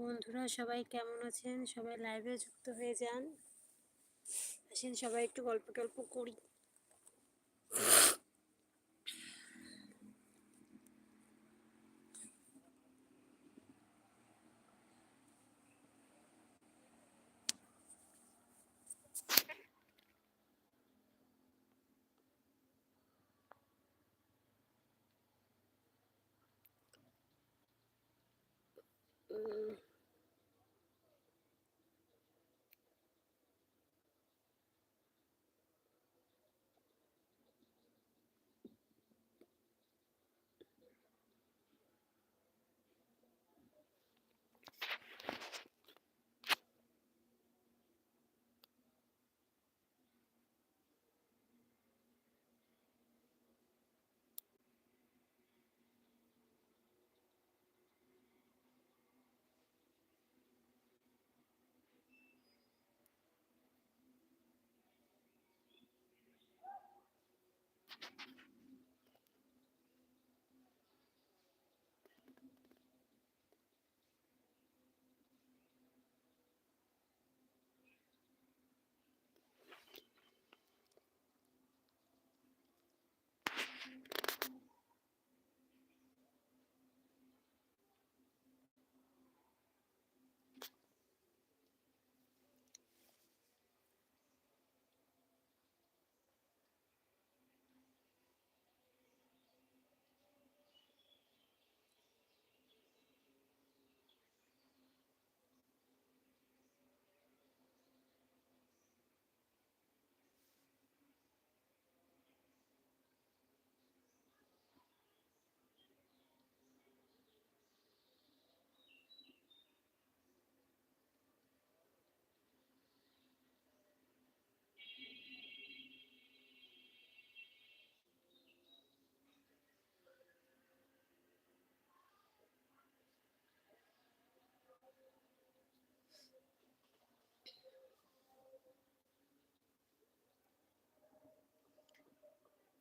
বন্ধুরা সবাই কেমন আছেন? সবাই লাইভে যুক্ত হয়ে যান। আসেন সবাই একটু গল্প টল্প করি। উম,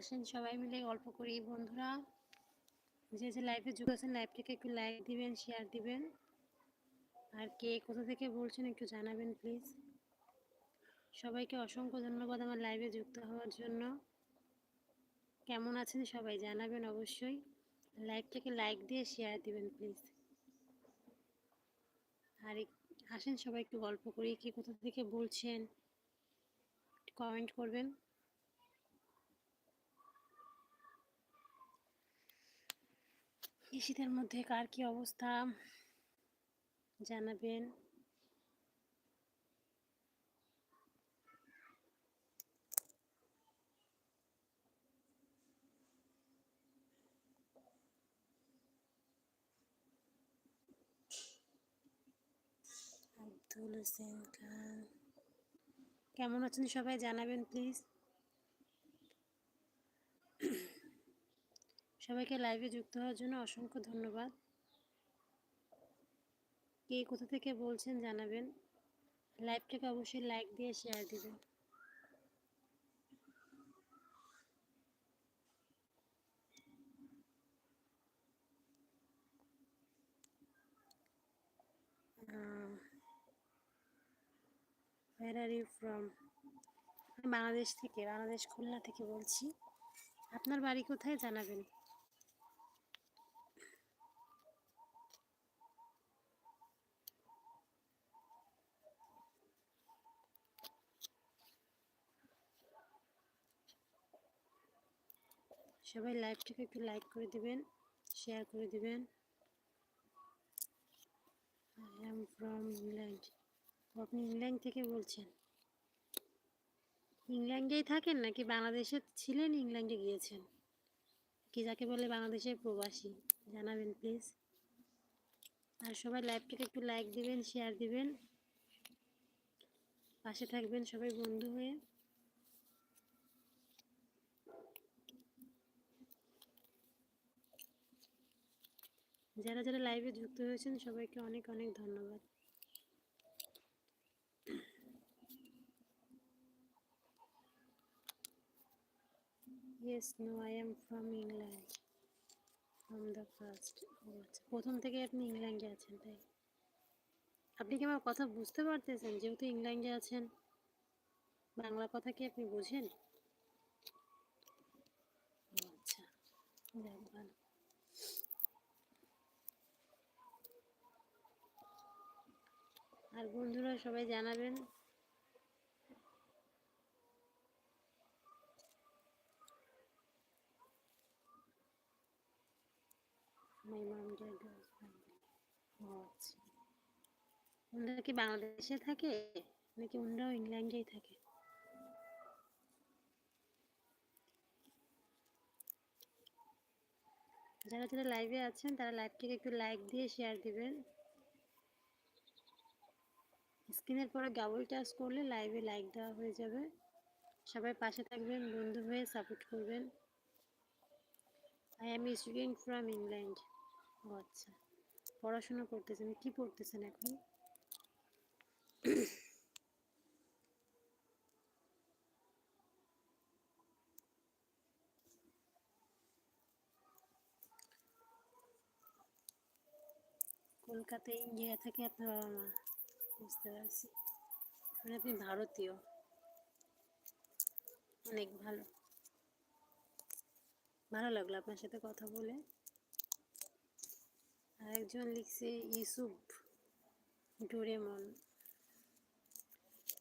আসেন সবাই মিলে গল্প করি। বন্ধুরা, যে যে লাইভে যুগ আছেন লাইভটাকে একটু লাইক দিবেন শেয়ার দিবেন। আর কে কোথা থেকে বলছেন একটু জানাবেন প্লিজ সবাইকে অসংখ্য ধন্যবাদ আমার লাইভে যুক্ত হওয়ার জন্য। কেমন আছেন সবাই জানাবেন অবশ্যই। লাইভটাকে লাইক দিয়ে শেয়ার দিবেন প্লিজ আর আসেন সবাই একটু গল্প করি, কে কোথা থেকে বলছেন কমেন্ট করবেন। এই শীতের মধ্যে কার কি অবস্থা? জানাবেন। আব্দুল হোসেন খান। কেমন আছেন সবাই? জানাবেন, প্লিজ। সবাইকে লাইভে যুক্ত হওয়ার জন্য অসংখ্য ধন্যবাদ। কে কোথা থেকে বলছেন জানাবেন। লাইভটাকে অবশ্যই লাইক দিয়ে শেয়ার দিবেন। বাংলাদেশ থেকে, বাংলাদেশ খুলনা থেকে বলছি। আপনার বাড়ি কোথায় জানাবেন। সবাই লাইভটাকে একটু লাইক করে দিবেন শেয়ার করে দিবেন। আই এম ফ্রম ইংল্যান্ড আপনি ইংল্যান্ড থেকে বলছেন? ইংল্যান্ডেই থাকেন নাকি বাংলাদেশে ছিলেন, ইংল্যান্ডে গিয়েছেন? কি যাকে বলে বাংলাদেশের প্রবাসী, জানাবেন প্লিজ আর সবাই লাইভটাকে একটু লাইক দিবেন শেয়ার দিবেন। পাশে থাকবেন সবাই বন্ধু হয়ে। যারা যারা লাইভে যুক্ত হয়েছেন, সবাইকে অনেক অনেক ধন্যবাদ। Yes no I am from England from the first প্রথম থেকে আপনি ইংল্যান্ডে আছেন, তাই? আপনি কি আমার কথা বুঝতে পারতেছেন? যেহেতু ইংল্যান্ডে আছেন, বাংলা কথা কি আপনি বোঝেন? আচ্ছা যাক, ভালো। আর বন্ধুরা সবাই জানাবেন। ও আচ্ছা ওনারা কি বাংলাদেশে থাকে নাকি ওনারাও ইংল্যান্ডেই থাকে? যারা যারা লাইভে আছেন তারা লাইভটিকে একটু লাইক দিয়ে শেয়ার দিবেন। স্ক্রিনের পরে ডাবল টাচ করলে লাইভে লাইক দেওয়া হয়ে যাবে। সবাই পাশে থাকবেন, বন্ধু হয়ে সাপোর্ট করবেন। I am student from England ও আচ্ছা। পড়াশোনা করতেছেন, কি পড়তেছেন এখন? কলকাতায় ইন্ডিয়া থেকে আপনার বাবা মা। বুঝতে পারছি। মানে আপনি ভারতীয়। অনেক ভালো। ভালো লাগল আপনার সাথে কথা বলে। আর একজন লিখছে, ইউসুফ ডোরেমন।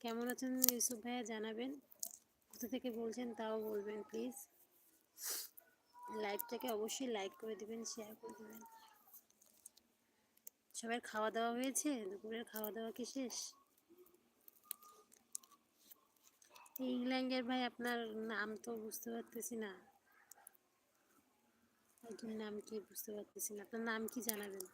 কেমন আছেন ইউসুফ ভাইয়া? জানাবেন। কোথা থেকে বলছেন তাও বলবেন, প্লিজ। লাইভটাকে অবশ্যই লাইক করে দিবেন শেয়ার করে দিবেন। সবার খাওয়া দাওয়া হয়েছে? দুপুরের খাওয়া দাওয়া কি শেষ? ইংল্যান্ডের ভাই আপনার নাম তো বুঝতে পারতেছি না। একজন নাম কি বুঝতে পারতেছি না? আপনার নাম কি জানাবেন?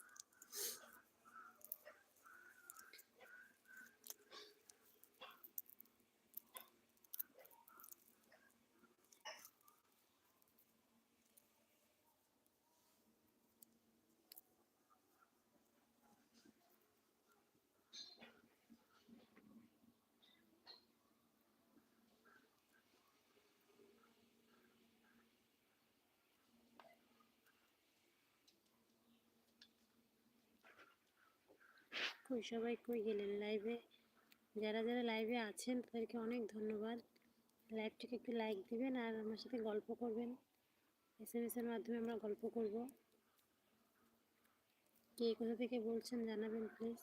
কই, সবাই কই গেলেন লাইভে যারা যারা লাইভে আছেন, তাদেরকে অনেক ধন্যবাদ। লাইভটিকে একটু লাইক দিবেন আর আমার সাথে গল্প করবেন। এস এম এসের মাধ্যমে আমরা গল্প করব। কে কোথা থেকে বলছেন জানাবেন প্লিজ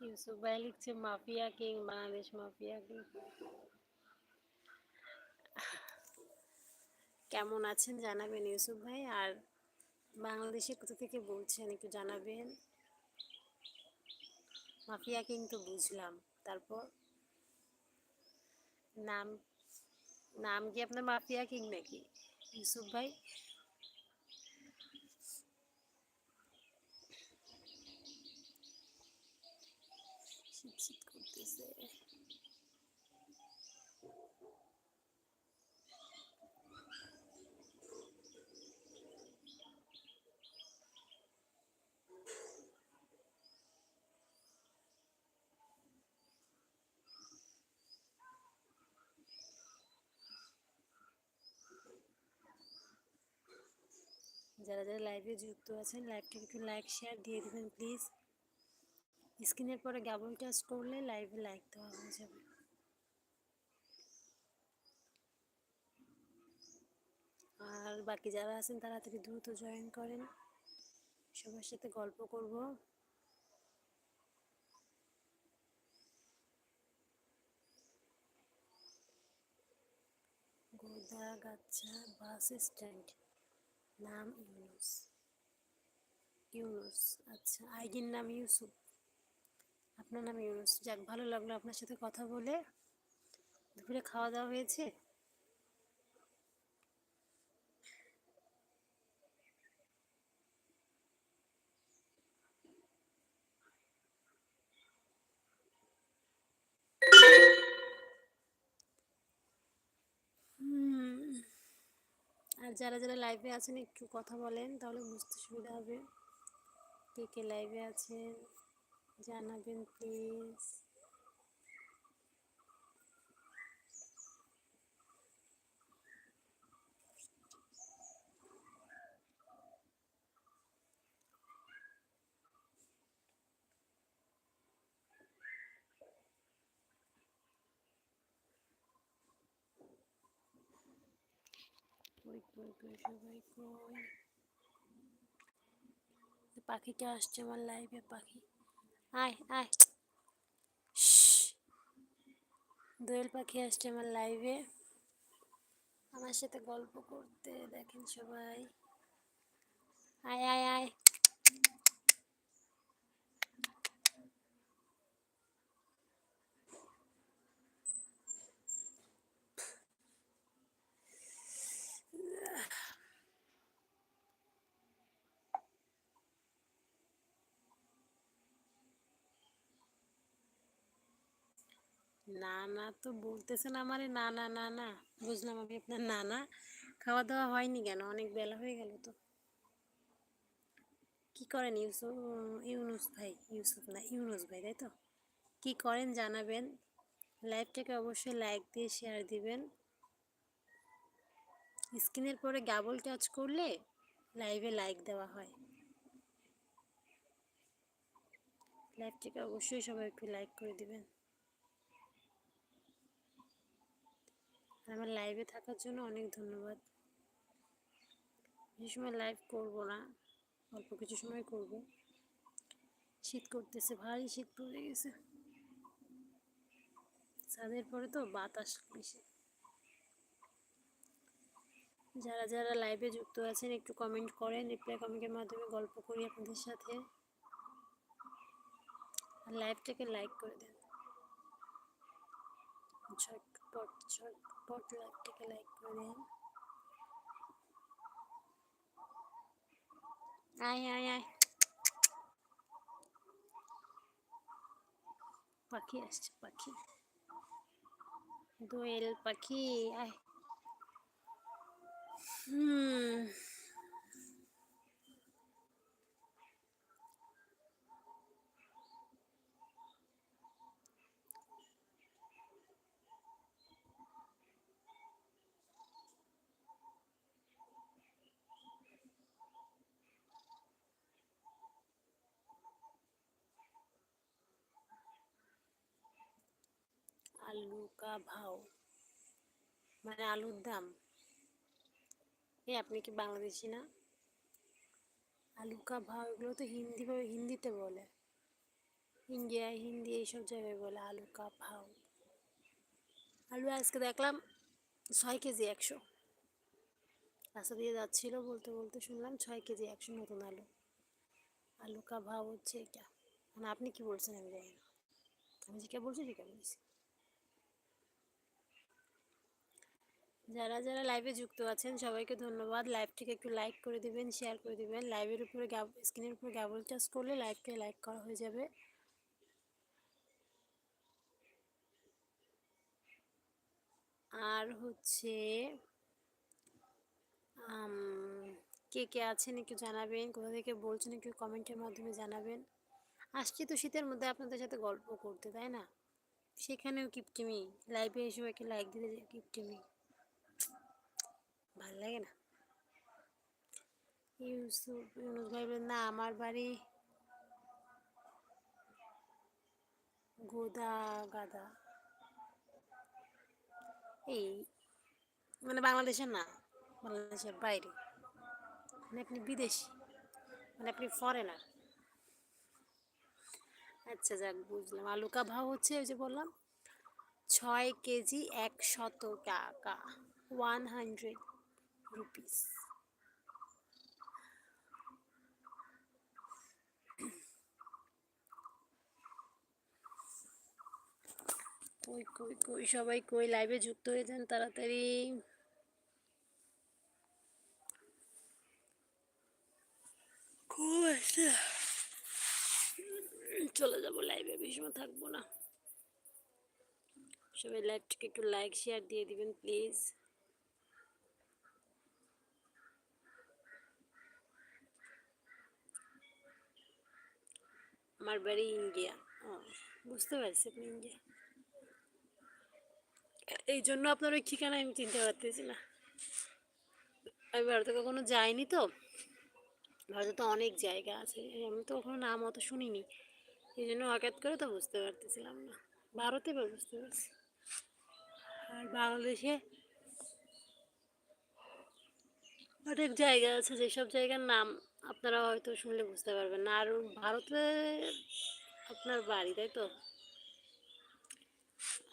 ইউসুফ ভাই লিখছে mafia king Bangladesh mafia king কেমন আছেন জানাবেন ইউসুফ ভাই? আর বাংলাদেশে কোথা থেকে বলছেন, একটু জানাবেন। মাফিয়া কিং তো বুঝলাম। তারপর? নাম নাম কি আপনার মাফিয়া কিং নাকি? ইউসুফ ভাই? শীত করতেছে। যারা যারা লাইভে যুক্ত আছেন লাইভটাকে একটু লাইক শেয়ার দিয়ে দেবেন প্লিজ স্ক্রিনের পরে ডাবল টাচ করলে লাইভে লাইক দেওয়া হয়ে যাবে। আর বাকি যারা আছেন তাড়াতাড়ি দ্রুত জয়েন করেন। সবার সাথে গল্প করব। গোদাগাছা বাস স্ট্যান্ড, নাম ইউনুস। ইউনুস আচ্ছা আইডির নাম ইউসুফ। আপনার নাম ইউনুস। যাক, ভালো লাগল আপনার সাথে কথা বলে। দুপুরে খাওয়া দাওয়া হয়েছে আর যারা যারা লাইভে আছেন, একটু কথা বলেন, তাহলে বুঝতে সুবিধা হবে। কে কে লাইভে আছেন? জানাবেন প্লিজ পাখিটা আসছে আমার লাইভে পাখি আয় আয়। দোয়েল পাখি আসছে আমার লাইভে আমার সাথে গল্প করতে দেখেন সবাই। আয় আয় আয়। না না তো বলতেছেন আমারে না না না না বুঝলাম আমি আপনার না না খাওয়া দাওয়া হয়নি কেন? অনেক বেলা হয়ে গেল তো। কি করেন ইউসুফ ইউনুস ভাই? ইউসুফ না, ইউনুস ভাই, তাই তো? কি করেন জানাবেন। লাইভটাকে অবশ্যই লাইক দিয়ে শেয়ার দিবেন। স্ক্রিনের পরে গাবল টাচ করলে লাইভে লাইক দেওয়া হয়। লাইভটাকে অবশ্যই সবাই একটু লাইক করে দিবেন। আমার লাইভে থাকার জন্য অনেক ধন্যবাদ। বেশি সময় লাইভ করব না, অল্প কিছু সময় করব। শীত করতেছে, ভারী শীত পড়ে গেছে। ছাদের পরে তো বাতাস বেশি। যারা যারা লাইভে যুক্ত আছেন, একটু কমেন্ট করেন রিপ্লাই কমেন্টের মাধ্যমে গল্প করি আপনাদের সাথে। আর লাইভটাকে লাইক করে দেন। ঝটপট। ঝটপট লাইভটাকে লাইক করে আয় আয় আয় পাখি আসছে পাখি দোয়েল পাখি আয় হুম আলু কা ভাও? মানে আলুর দাম। এ আপনি কি বাংলাদেশি না? আলু কা ভাও এগুলো তো হিন্দি হিন্দিতে বলে। ইন্ডিয়া হিন্দি এইসব জায়গায় বলে আলু কা ভাও। আলু আজকে দেখলাম ছয় কেজি একশো। রাস্তা দিয়ে যাচ্ছিল বলতে বলতে শুনলাম ছয় কেজি একশো নতুন আলু। আলু কা ভাও হচ্ছে এটা। মানে আপনি কি বলছেন আমি জানি না। আমি যেটা বলছি সেটা বলছি যারা যারা লাইভে যুক্ত আছেন, সবাইকে ধন্যবাদ। লাইভটিকে একটু লাইক করে দিবেন শেয়ার করে দিবেন। লাইভের উপরে স্ক্রিনের উপরে গ্যাবল টাচ করলে লাইভকে লাইক করা হয়ে যাবে। আর হচ্ছে কে কে আছেন একটু জানাবেন, কোথা থেকে বলছেন একটু কমেন্টের মাধ্যমে জানাবেন। আসছি তো শীতের মধ্যে আপনাদের সাথে গল্প করতে, তাই না? সেখানেও কিপটিমি লাইভে এসেও একে লাইক দিতে কিপটিমি। ভালো লাগে না? ইউসুফ ইউনুস ভাই না, আমার বাড়ি গোদা গাদা এই মানে বাংলাদেশের না, বাংলাদেশের বাইরে। মানে আপনি বিদেশি মানে আপনি ফরেনার আচ্ছা যাক, বুঝলাম। আলু কা ভাও হচ্ছে, ওই যে বললাম, ছয় কেজি একশত টাকা। ওয়ান হান্ড্রেড রুপিস কই কই কই, সবাই কই? লাইভে যুক্ত হয়ে যান তাড়াতাড়ি। খুব একটা চলে যাব লাইভে বেশি থাকব না। সবাই লাইভটাকে একটু লাইক শেয়ার দিয়ে দিবেন প্লিজ আমার বাড়ি ইন্ডিয়া। ও বুঝতে পারছি আপনি ইন্ডিয়া। এই জন্য আপনার ওই ঠিকানা আমি চিনতে পারতেছি না। আমি ভারতে কখনো যাইনি তো। ভারতে তো অনেক জায়গা আছে। আমি তো কখনো নাম অত শুনিনি। এই জন্য হঠাৎ করে তো বুঝতে পারতেছিলাম না। ভারতে এবার বুঝতে পারছি। আর বাংলাদেশে অনেক জায়গা আছে, যেসব জায়গার নাম আপনারা হয়তো শুনলে বুঝতে পারবেন না। আর ভারতে আপনার বাড়ি, তাই তো?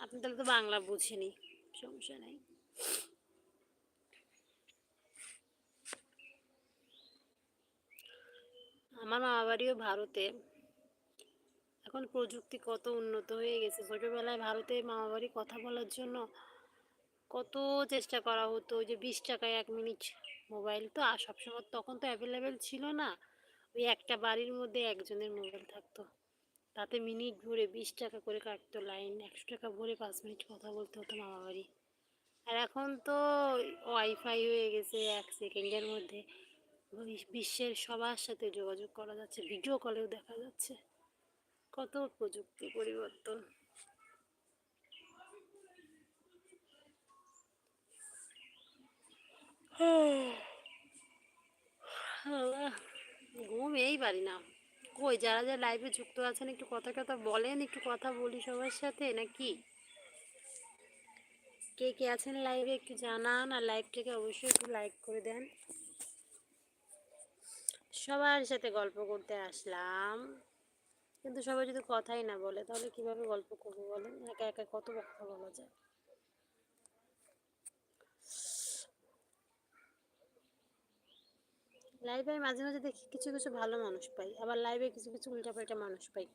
আপনি তাহলে তো বাংলা বুঝেনি সমস্যা নেই। আমার মামা বাড়িও ভারতে। এখন প্রযুক্তি কত উন্নত হয়ে গেছে। ছোটোবেলায় ভারতে মামা বাড়ি কথা বলার জন্য কত চেষ্টা করা হতো, ওই যে বিশ টাকায় এক মিনিট মোবাইল তো, আর সবসময় তখন তো অ্যাভেলেবেল ছিল না। ওই একটা বাড়ির মধ্যে একজনের মোবাইল থাকতো। তাতে মিনিট ভরে বিশ টাকা করে কাটতো লাইন, একশো টাকা ভরে পাঁচ মিনিট কথা বলতে হতো মামা বাড়ি। আর এখন তো ওয়াইফাই হয়ে গেছে এক সেকেন্ডের মধ্যে। বিশ্বের সবার সাথে যোগাযোগ করা যাচ্ছে ভিডিও কলেও দেখা যাচ্ছে। কত প্রযুক্তি পরিবর্তন। ঘুম এই পারি না। কই, যারা যারা লাইভে যুক্ত আছেন, একটু কথা কথা বলেন, একটু কথা বলি সবার সাথে, নাকি? কে কে আছেন লাইভে একটু জানান, আর লাইভটাকে অবশ্যই একটু লাইক করে দেন। সবার সাথে গল্প করতে আসলাম। কিন্তু সবাই যদি কথাই না বলে, তাহলে কীভাবে গল্প করব বলেন? একা একা কত কথা বলা যায়? লাইভে আমি মাঝে মাঝে দেখি কিছু কিছু ভালো মানুষ পাই, আবার লাইভে কিছু কিছু উল্টাপাল্টা মানুষ পাই,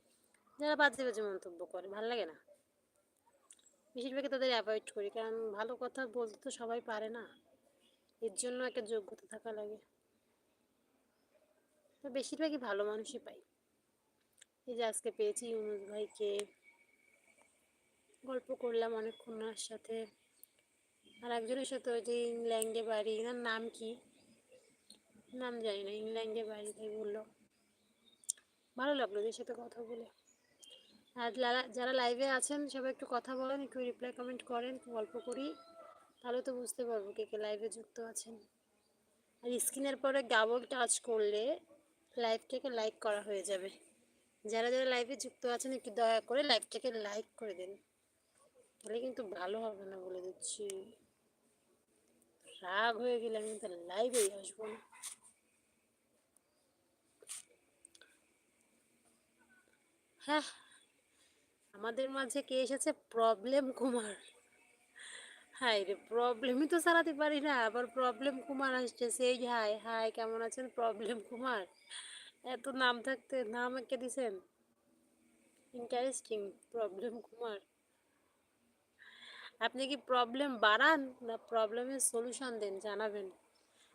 যারা বাজে বাজে মন্তব্য করে, ভালো লাগে না। বেশিরভাগই তাদের অ্যাভয়েড করি, কারণ ভালো কথা বলতে তো সবাই পারে না। এর জন্য একটা যোগ্যতা থাকা লাগে। তো বেশিরভাগই ভালো মানুষই পাই। এই যে আজকে পেয়েছি ইউনুস ভাইকে। গল্প করলাম অনেকক্ষণ ওনার সাথে। আর একজনের সাথে ওই যে ইংল্যান্ডে বাড়ি এনার নাম কি? নাম জানি না ইংল্যান্ডে বাড়ি তাই বলল। ভালো লাগল ওদের সাথে কথা বলে। আর যারা লাইভে আছেন, সবাই একটু কথা বলেন, একটু রিপ্লাই কমেন্ট করেন গল্প করি, তাহলে তো বুঝতে পারব কে কে লাইভে যুক্ত আছেন। আর স্ক্রিনের পরে ডাবল টাচ করলে লাইভটাকে লাইক করা হয়ে যাবে। যারা যারা লাইভে যুক্ত আছেন, একটু দয়া করে লাইভটাকে লাইক করে দিন। তাহলে কিন্তু ভালো হবে না বলে দিচ্ছি। রাগ হয়ে গেলে আমি তো লাইভেই আসব না। হ্যাঁ আমাদের মাঝে কে এসেছে? প্রবলেম কুমার। হাই রে, প্রবলেমই তো চালাতে পারি না, আবার প্রবলেম কুমার আসছে। সেই হাই হাই কেমন আছেন প্রবলেম কুমার? এত নাম থাকতে, নাম একে দিছেন। Interesting problem Kumar. আপনি কি প্রবলেম বাড়ান না প্রবলেমের সলিউশন দেন, জানাবেন।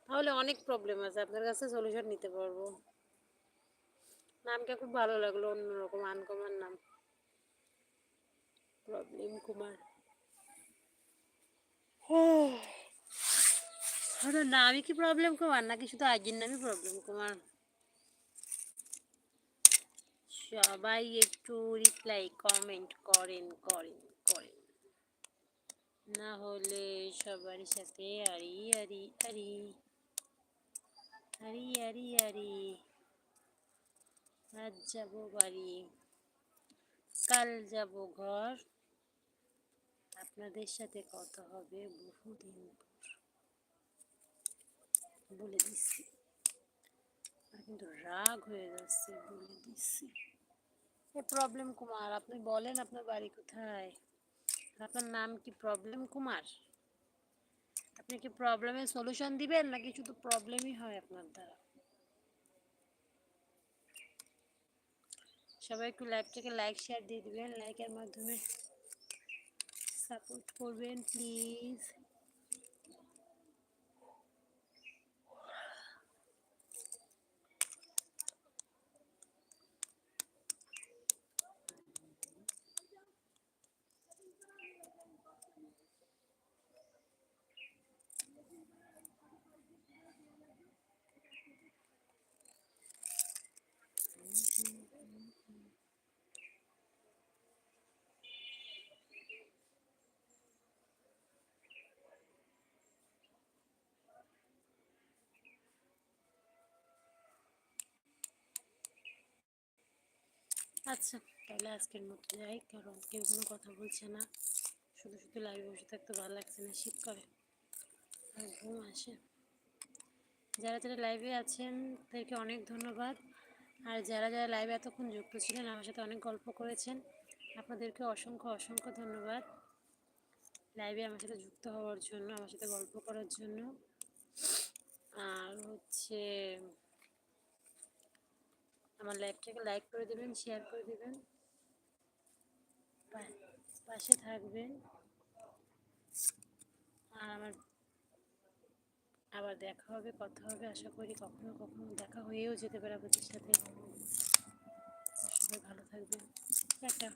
তাহলে অনেক প্রবলেম আছে, আপনার কাছে সলিউশন নিতে পারব। নামটা খুব ভালো লাগল অন্যরকম আনকমন নাম। প্রবলেম কুমার। নামই কি প্রবলেম কুমার? নাকি শুধু আজের নামই প্রবলেম কুমার? সবাই একটু রিপ্লাই কমেন্ট করেন করেন করেন। না হলে সবার সাথে আরি আরি আরি। আরি আরি আরি। আজ যাব বাড়ি, কাল যাব ঘর। আপনাদের সাথে কথা হবে বহুদিন পর। বলে দিচ্ছি কিন্তু রাগ হয়ে যাচ্ছে, বলে দিচ্ছি এ প্রবলেম কুমার, আপনি বলেন আপনার বাড়ি কোথায়? আপনার নাম কি প্রবলেম কুমার? আপনি কি প্রবলেমের সলিউশন দিবেন নাকি শুধু প্রবলেমই হয় আপনার দ্বারা? সবাই একটু লাইভটাকে লাইক শেয়ার দিয়ে দিবেন লাইকের মাধ্যমে সাপোর্ট করবেন প্লিজ আচ্ছা তাহলে আজকের মতো যাই, কারণ কেউ কোনো কথা বলছে না। শুধু শুধু লাইভে বসে থাকতে ভালো লাগছে না, শীত করে। ঘুম আসে। যারা যারা লাইভে আছেন, তাদেরকে অনেক ধন্যবাদ। আর যারা যারা লাইভে এতক্ষণ যুক্ত ছিলেন, আমার সাথে অনেক গল্প করেছেন, আপনাদেরকে অসংখ্য অসংখ্য ধন্যবাদ। লাইভে আমার সাথে যুক্ত হওয়ার জন্য, আমার সাথে গল্প করার জন্য। আর হচ্ছে আমার লাইভটাকে লাইক করে দেবেন শেয়ার করে দেবেন। পাশে থাকবেন। আর আমার আবার দেখা হবে, কথা হবে, আশা করি কখনো কখনো দেখা হয়েও যেতে পারে আপনাদের সাথে। সবাই ভালো থাকবেন। টাটা।